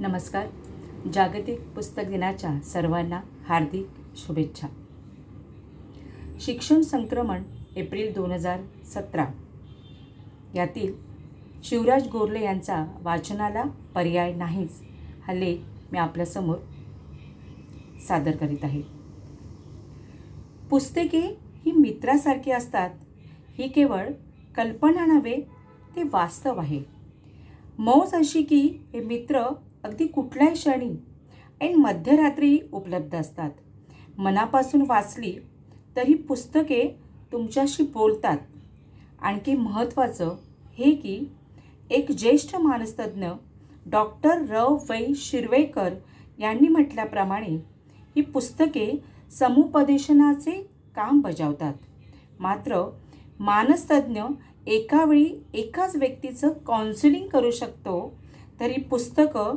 नमस्कार. जागतिक पुस्तक दिनाच्या सर्वांना हार्दिक शुभेच्छा. शिक्षण संक्रमण एप्रिल दोन हजार सतरा. यातील शिवराज गोरले यांचा वाचनाला पर्याय नाहीच हा लेख मी आपल्यासमोर सादर करीत आहे. पुस्तके ही मित्रासारखी असतात. ही केवळ कल्पना नव्हे ते वास्तव आहे. मौज अशी की हे मित्र अगदी कुठल्याही क्षणी आणि मध्यरात्री उपलब्ध असतात. मनापासून वाचली तर ही पुस्तके तुमच्याशी बोलतात. आणखी महत्त्वाचं हे की एक ज्येष्ठ मानसतज्ञ डॉक्टर र वै शिरवेकर यांनी म्हटल्याप्रमाणे ही पुस्तके समुपदेशनाचे काम बजावतात. मात्र मानसतज्ञ एकावेळी एकाच व्यक्तीचं काउन्सिलिंग करू शकतो तरी पुस्तकं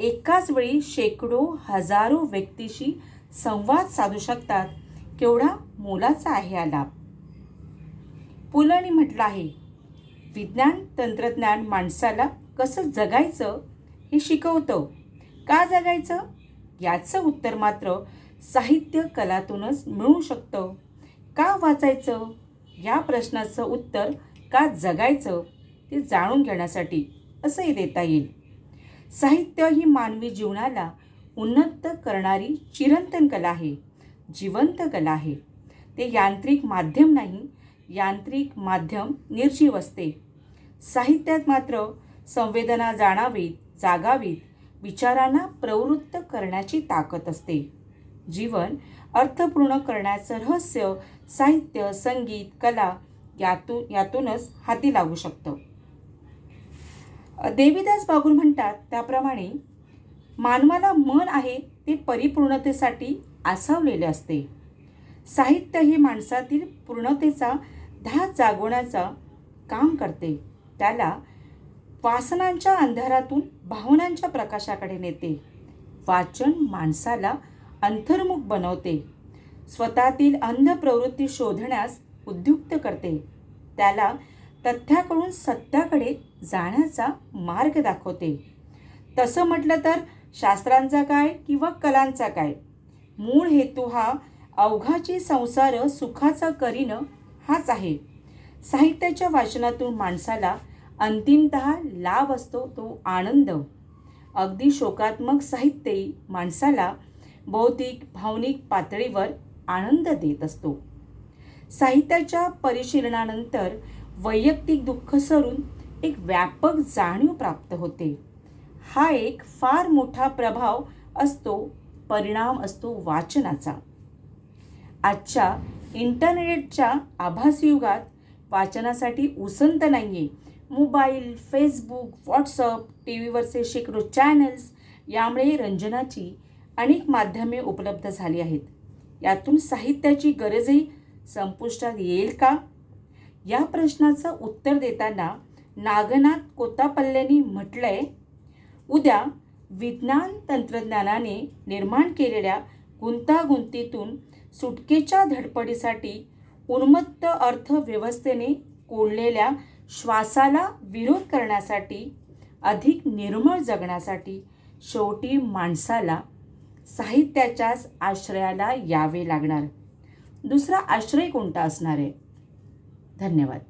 एकाच वेळी शेकडो हजारो व्यक्तीशी संवाद साधू शकतात. केवढा मोलाचा आहे हा लाभ. पुलंनी म्हटलं आहे विज्ञान तंत्रज्ञान माणसाला कसं जगायचं हे शिकवतं. का जगायचं? याचं उत्तर मात्र साहित्य कलातूनच मिळू शकतं. का वाचायचं? या प्रश्नाचं उत्तर का जगायचं? ते जाणून घेण्यासाठी असंही देता येईल. साहित्य ही मानवी जीवनाला उन्नत करणारी चिरंतन कला आहे जिवंत कला आहे. ते यांत्रिक माध्यम नाही यांत्रिक माध्यम निर्जीव असते. साहित्यात मात्र संवेदना जाणावीत जागावीत विचारांना प्रवृत्त करण्याची ताकद असते. जीवन अर्थपूर्ण करण्याचं रहस्य साहित्य संगीत कला यातून यातूनच हाती लागू शकतं. देवीदास बागुल म्हणतात त्याप्रमाणे मानवाला मन आहे ते परिपूर्णतेसाठी आसावलेले असते. साहित्य हे माणसातील पूर्णतेचा ध्यास जागवण्याचा काम करते. त्याला वासनांच्या अंधारातून भावनांच्या प्रकाशाकडे नेते. वाचन माणसाला अंतर्मुख बनवते. स्वतःतील अंध प्रवृत्ती शोधण्यास उद्युक्त करते. त्याला तथ्याकडून सत्याकडे जाण्याचा मार्ग दाखवते. तसं म्हटलं तर शास्त्रांचा काय किंवा कलांचा काय? मूळ हेतू हा अवघाची संसार सुखाचा करीन हाच आहे. साहित्याच्या वाचनातून माणसाला अंतिमत लाभ असतो तो आनंद. अगदी शोकात्मक साहित्यही माणसाला बौद्धिक भावनिक पातळीवर आनंद देत असतो. साहित्याच्या परिशीलनानंतर वैयक्तिक दुःख सरून एक व्यापक जाणीव प्राप्त होते. हा एक फार मोठा प्रभाव असतो परिणाम असतो वाचनाचा. आजच्या इंटरनेटच्या आभासी युगात वाचनासाठी उसंत नाही आहे मोबाईल फेसबुक व्हॉट्सअप टी व्हीवरचे शेकडो चॅनल्स यामुळे रंजनाची अनेक माध्यमे उपलब्ध झाली आहेत. यातून साहित्याची गरजही संपुष्टात येईल का? या प्रश्नाचं उत्तर देताना नागनाथ कोतापल्ल्यांनी म्हटलंय उद्या विज्ञान तंत्रज्ञानाने निर्माण केलेल्या गुंतागुंतीतून सुटकेच्या धडपडीसाठी उन्मत्त अर्थव्यवस्थेने कोंडलेल्या श्वासाला विरोध करण्यासाठी अधिक निर्मळ जगण्यासाठी शेवटी माणसाला साहित्याच्याच आश्रयाला यावे लागणार. दुसरा आश्रय कोणता असणार आहे? धन्यवाद